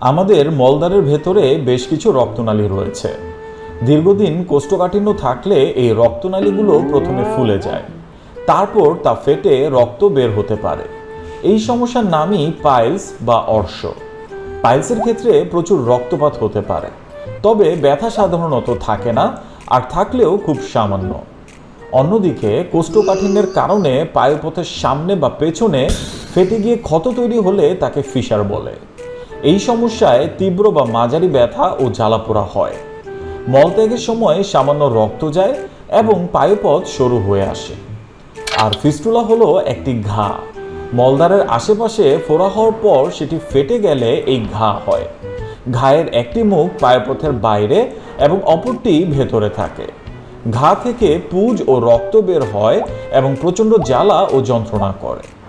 আমাদের মলদ্বারের ভেতরে বেশ কিছু রক্তনালী রয়েছে। দীর্ঘদিন কোষ্ঠকাঠিন্য থাকলে এই রক্তনালীগুলো প্রথমে ফুলে যায়। তারপর তা ফেটে রক্ত বের হতে পারে। এই সমস্যার নামই পাইলস বা অর্শ। পাইলসের ক্ষেত্রে প্রচুর রক্তপাত হতে পারে। তবে ব্যথা সাধারণত থাকে না আর থাকলেও খুব সামান্য। অন্যদিকে কোষ্ঠকাঠিন্যের কারণে পায়ুপথের সামনে বা পেছনে ফেটে গিয়ে ক্ষত তৈরি হলে তাকে ফিশার বলে। এই সমস্যায় তীব্র বা মাঝারি ব্যথা ও জ্বালাপোড়া হয়। মলত্যাগের সময় সামান্য রক্ত যায় এবং পায়ুপথ সরু হয়ে আসে। আর ফিস্টুলা হলো একটি ঘা। মলদ্বারের আশেপাশে ফোড়া হওয়ার পর সেটি ফেটে গেলে এই ঘা হয়। ঘায়ের একটি মুখ পায়ুপথের বাইরে এবং অপরটি ভেতরে থাকে। ঘা থেকে পুজ ও রক্ত বের হয় এবং প্রচণ্ড জ্বালা ও যন্ত্রণা করে।